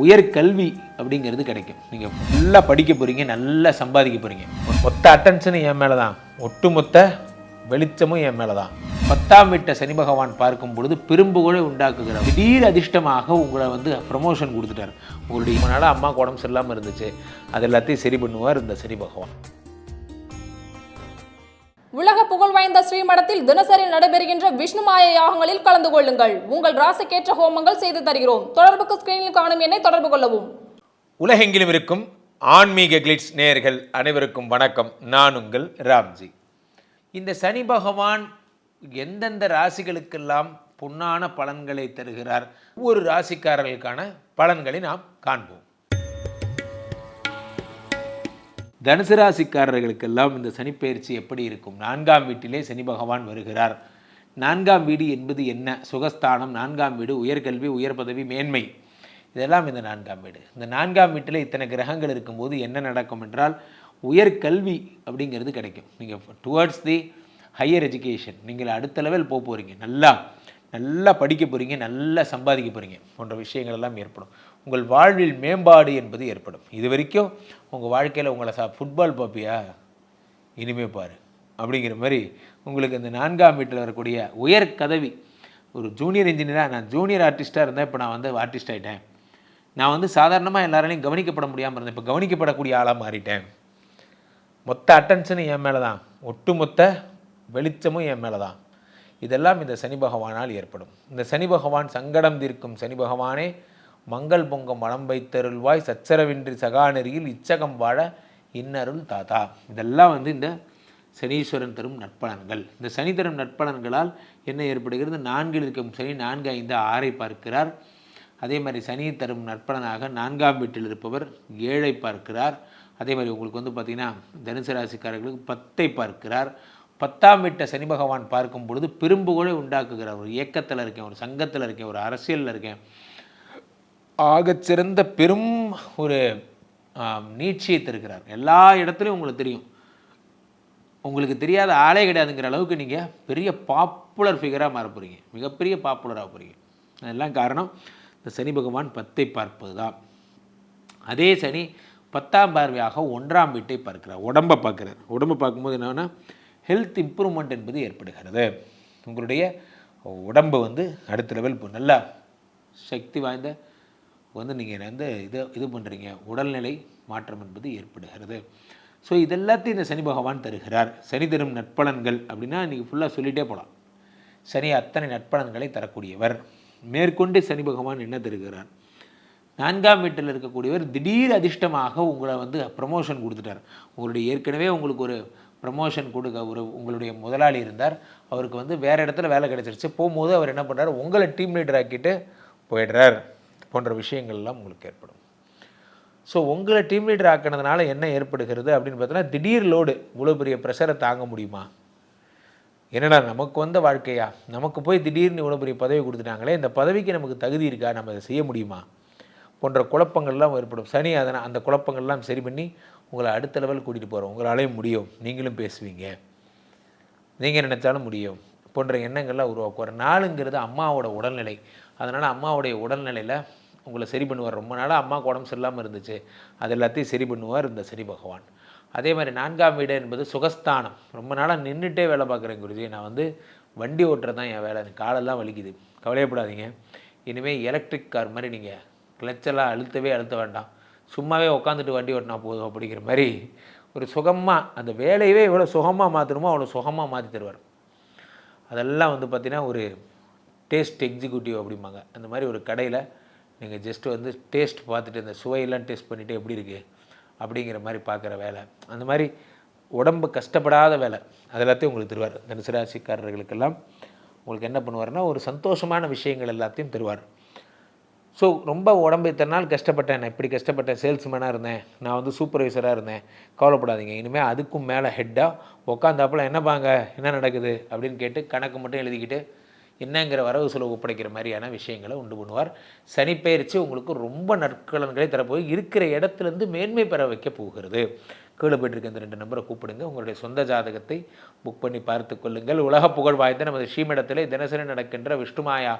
உயர்கல்வி அப்படிங்கிறது கிடைக்கும். நீங்கள் ஃபுல்லாக படிக்க போகிறீங்க நல்லா சம்பாதிக்க போகிறீங்க மொத்த அட்டென்ஷனும் என் மேலே தான் ஒட்டுமொத்த வெளிச்சமும் என் மேலே தான் பத்தாம் வீட்டை சனி பகவான் பார்க்கும் பொழுது பெரும்புகழை உண்டாக்குகிறார். திடீர் அதிர்ஷ்டமாக உங்களை வந்து ப்ரமோஷன் கொடுத்துட்டார். உங்களுடைய முன்னாடி அம்மா உடம்பு சரியில்லாமல் இருந்துச்சு. அது எல்லாத்தையும் சரி பண்ணுவார் இந்த சனி பகவான். உலக புகழ் வாய்ந்த ஸ்ரீமடத்தில் தினசரி நடைபெறுகின்ற விஷ்ணுமாய யாகங்களில் கலந்து கொள்ளுங்கள். உங்கள் ராசிக்கேற்ற ஹோமங்கள் செய்து தருகிறோம். தொடர்புக்கு ஸ்கிரீனில் காணும் என்னை தொடர்பு கொள்ளவும். உலகெங்கிலும் இருக்கும் ஆன்மீக கிளிட்ஸ் நேயர்கள் அனைவருக்கும் வணக்கம். நான் உங்கள் ராம்ஜி. இந்த சனி பகவான் எந்தெந்த ராசிகளுக்கெல்லாம் பொன்னான பலன்களை தருகிறார்? ஒவ்வொரு ராசிக்காரர்களுக்கான பலன்களை நாம் காண்போம். தனுசு ராசிக்காரர்களுக்கெல்லாம் இந்த சனிப்பெயர்ச்சி எப்படி இருக்கும்? நான்காம் வீட்டிலே சனி பகவான் வருகிறார். நான்காம் வீடு என்பது என்ன? சுகஸ்தானம். நான்காம் வீடு உயர்கல்வி உயர் பதவி மேன்மை. இதெல்லாம் இந்த நான்காம் வீடு. இந்த நான்காம் வீட்டில் இத்தனை கிரகங்கள் இருக்கும்போது என்ன நடக்கும் என்றால் உயர்கல்வி அப்படிங்கிறது கிடைக்கும். நீங்கள் டுவர்ட்ஸ் தி ஹையர் எஜுகேஷன் நீங்கள் அடுத்த லெவல் போக போகிறீங்க நல்லா நல்லா படிக்க போகிறீங்க நல்லா சம்பாதிக்க போகிறீங்க போன்ற விஷயங்கள் எல்லாம் ஏற்படும். உங்கள் வாழ்வில் மேம்பாடு என்பது ஏற்படும். இது வரைக்கும் உங்கள் வாழ்க்கையில் உங்களை சா ஃபுட்பால் பார்ப்பியா இனிமே பாரு. அப்படிங்கிற மாதிரி உங்களுக்கு இந்த நான்காம் வீட்டில் வரக்கூடிய உயர் கதவி ஒரு ஜூனியர் இன்ஜினியராக நான் ஜூனியர் ஆர்டிஸ்ட்டாக இருந்தேன் இப்போ நான் வந்து ஆர்டிஸ்ட் ஆகிட்டேன் நான் வந்து சாதாரணமாக எல்லாராலையும் கவனிக்கப்பட முடியாமல் இருந்தேன். இப்போ கவனிக்கப்படக்கூடிய ஆளாக மாறிட்டேன். மொத்த அட்டென்ஷனும் என் மேலே தான் ஒட்டுமொத்த வெளிச்சமும் என் மேலே தான் இதெல்லாம் இந்த சனி பகவானால் ஏற்படும். இந்த சனி பகவான் சங்கடம் தீர்க்கும் சனி பகவானே மங்கள் பொங்கம் மனம் வைத்தருள்வாய் சச்சரவின்றி சகாநெறியில் இச்சகம் வாழ இன்னருள் தாத்தா இதெல்லாம் வந்து இந்த சனீஸ்வரன் தரும் நற்பலன்கள். இந்த சனி தரும் நற்பலன்களால் என்ன ஏற்படுகிறது? நான்கில் இருக்கும் சனி நான்கு ஐந்து ஆறை பார்க்கிறார். அதே மாதிரி சனி தரும் நற்பலனாக நான்காம் வீட்டில் இருப்பவர் ஏழை பார்க்கிறார். அதே மாதிரி உங்களுக்கு வந்து பார்த்திங்கன்னா தனுசு ராசிக்காரர்களுக்கு பத்தை பார்க்கிறார். பத்தாம் வீட்டை சனி பகவான் பார்க்கும் பொழுது பெரும்புகழை உண்டாக்குகிறார். ஒரு இயக்கத்தில் இருக்கேன் ஒரு சங்கத்தில் இருக்கேன் ஒரு அரசியலில் இருக்கேன். ஆகச்சிறந்த பெரும் ஒரு நீட்சியை தருகிறார். எல்லா இடத்துலையும் உங்களுக்கு தெரியும். உங்களுக்கு தெரியாத ஆளே கிடையாதுங்கிற அளவுக்கு நீங்கள் பெரிய பாப்புலர் ஃபிகராக மாற போகிறீங்க மிகப்பெரிய பாப்புலராக போகிறீங்க அதெல்லாம் காரணம் இந்த சனி பகவான் பத்தை பார்ப்பது தான் அதே சனி பத்தாம் பார்வையாக ஒன்றாம் வீட்டை பார்க்கிறார். உடம்பை பார்க்குறார். உடம்பை பார்க்கும்போது என்னென்னா ஹெல்த் இம்ப்ரூவ்மெண்ட் என்பது ஏற்படுகிறது. உங்களுடைய உடம்பு வந்து அடுத்த லெவல் இப்போ நல்லா சக்தி வாய்ந்த வந்து நீங்கள் வந்து இது இது பண்ணுறீங்க உடல்நிலை மாற்றம் என்பது ஏற்படுகிறது. ஸோ இதெல்லாத்தையும் இந்த சனி பகவான் தருகிறார். சனி தரும் நட்பலன்கள் அப்படின்னா நீங்கள் ஃபுல்லாக சொல்லிகிட்டே போகலாம் சனி அத்தனை நட்பலன்களை தரக்கூடியவர். மேற்கொண்டு சனி பகவான் என்ன தருகிறார்? நான்காம் வீட்டில் இருக்கக்கூடியவர் திடீர் அதிர்ஷ்டமாக உங்களை வந்து ப்ரமோஷன் கொடுத்துட்டார். உங்களுடைய ஏற்கனவே உங்களுக்கு ஒரு ப்ரமோஷன் கொடுக்க ஒரு உங்களுடைய முதலாளி இருந்தார். அவருக்கு வந்து வேறு இடத்துல வேலை கிடைச்சிருச்சு. போகும்போது அவர் என்ன பண்ணுறாரு உங்களை டீம் லீடர் ஆக்கிட்டு போயிடுறார் போன்ற விஷயங்கள்லாம் உங்களுக்கு ஏற்படும். ஸோ உங்களை டீம் லீடர் ஆக்கினதுனால என்ன ஏற்படுகிறது அப்படின்னு பார்த்தோன்னா திடீர் லோடு இவ்வளோ பெரிய ப்ரெஷரை தாங்க முடியுமா? என்னடா நமக்கு வந்த வாழ்க்கையா? நமக்கு போய் திடீர்னு இவ்வளோ பெரிய பதவி கொடுத்துட்டாங்களே இந்த பதவிக்கு நமக்கு தகுதி இருக்கா? நம்ம அதை செய்ய முடியுமா? போன்ற குழப்பங்கள்லாம் ஏற்படும். சனி அதனால் அந்த குழப்பங்கள்லாம் சரி பண்ணி உங்களை அடுத்த லெவல் கூட்டிகிட்டு போகிறோம் உங்களாலேயும் முடியும். நீங்களும் பேசுவீங்க. நீங்கள் நினச்சாலும் முடியும். போன்ற எண்ணங்கள்லாம் உருவாக்குவார் நாளுங்கிறது அம்மாவோட உடல்நிலை. அதனால் அம்மாவுடைய உடல்நிலையில் உங்களை சரி பண்ணுவார். ரொம்ப நாளாக அம்மாவுக்கு உடம்பு சரியில்லாமல் இருந்துச்சு. அது எல்லாத்தையும் சரி பண்ணுவார் இந்த சரி பகவான். அதே மாதிரி நான்காம் வீடு என்பது சுகஸ்தானம். ரொம்ப நாளாக நின்றுட்டே வேலை பார்க்குறேன் குருஜி. நான் வந்து வண்டி ஓட்டுறது தான் என் வேலை. எனக்கு காலெல்லாம் வலிக்குது. கவலையப்படாதீங்க. இனிமேல் எலக்ட்ரிக் கார் மாதிரி நீங்கள் கிளச்செல்லாம் அழுத்தவே அழுத்த வேண்டாம். சும்மாவே உட்காந்துட்டு வண்டி ஓட்டினா போதும் அப்படிங்கிற மாதிரி ஒரு சுகமாக அந்த வேலையவே எவ்வளோ சுகமாக மாற்றணுமோ அவ்வளோ சுகமாக மாற்றி தருவார். அதெல்லாம் வந்து பார்த்திங்கன்னா ஒரு டேஸ்ட் எக்ஸிக்யூட்டிவ் அப்படிம்பாங்க. அந்த மாதிரி ஒரு கடையில் நீங்கள் ஜஸ்ட் வந்து டேஸ்ட் பார்த்துட்டு இந்த சுவையெல்லாம் டேஸ்ட் பண்ணிவிட்டு எப்படி இருக்குது அப்படிங்கிற மாதிரி பார்க்குற வேலை. அந்த மாதிரி உடம்பு கஷ்டப்படாத வேலை. அது எல்லாத்தையும் உங்களுக்கு தருவார். தனுசு ராசிக்காரர்களுக்கெல்லாம் உங்களுக்கு என்ன பண்ணுவார்னா ஒரு சந்தோஷமான விஷயங்கள் எல்லாத்தையும் தருவார். ஸோ ரொம்ப உடம்பு இத்தனை நாள் கஷ்டப்பட்டேன். நான் இப்படி கஷ்டப்பட்டேன். சேல்ஸ்மேனாக இருந்தேன். நான் வந்து சூப்பர்வைசராக இருந்தேன். கவலைப்படாதீங்க. இனிமேல் அதுக்கும் மேலே ஹெட்டாக உட்காந்தாப்புல என்னப்பாங்க என்ன நடக்குது? அப்படின்னு கேட்டு கணக்கு மட்டும் எழுதிக்கிட்டு என்னங்கிற வரவு செலவு ஒப்படைக்கிற மாதிரியான விஷயங்களை உண்டு பண்ணுவார். சனிப்பெயர்ச்சி உங்களுக்கு ரொம்ப நற்கலன்களை தரப்போய் இருக்கிற இடத்துலேருந்து மேன்மை பெற வைக்க போகிறது. கீழே போயிட்டு இந்த ரெண்டு நம்பரை கூப்பிடுங்க. உங்களுடைய சொந்த ஜாதகத்தை புக் பண்ணி பார்த்து கொள்ளுங்கள். உலக புகழ் வாய்ந்த நமது ஸ்ரீமிடத்திலே தினசரி நடக்கின்ற விஷ்ணுமாயா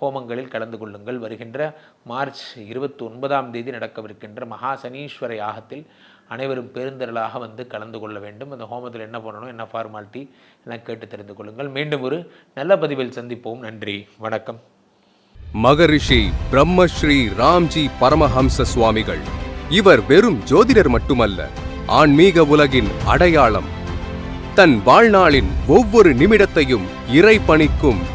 ஹோமங்களில் கலந்து கொள்ளுங்கள். வருகின்ற மார்ச் இருபத்தி ஒன்பதாம் தேதி நடக்கவிருக்கின்ற மகா சனீஸ்வர யாகத்தில் அனைவரும் பெருந்திரளாக வந்து கலந்து கொள்ள வேண்டும். அந்த ஹோமத்தில் என்ன பண்ணணும் என்ன ஃபார்மாலிட்டி எல்லாம் கேட்டு தெரிந்து கொள்ளுங்கள். மீண்டும் ஒரு நல்ல பதிவில் சந்திப்போம். நன்றி வணக்கம். மகரிஷி பிரம்மஸ்ரீ ராம்ஜி பரமஹம்ச சுவாமிகள். இவர் வெறும் ஜோதிடர் மட்டுமல்ல ஆன்மீக உலகின் அடையாளம். தன் வாழ்நாளின் ஒவ்வொரு நிமிடத்தையும் இறை பணிக்கும்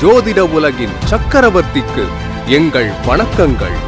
ஜோதிட உலகின் சக்கரவர்த்திக்கு எங்கள் வணக்கங்கள்.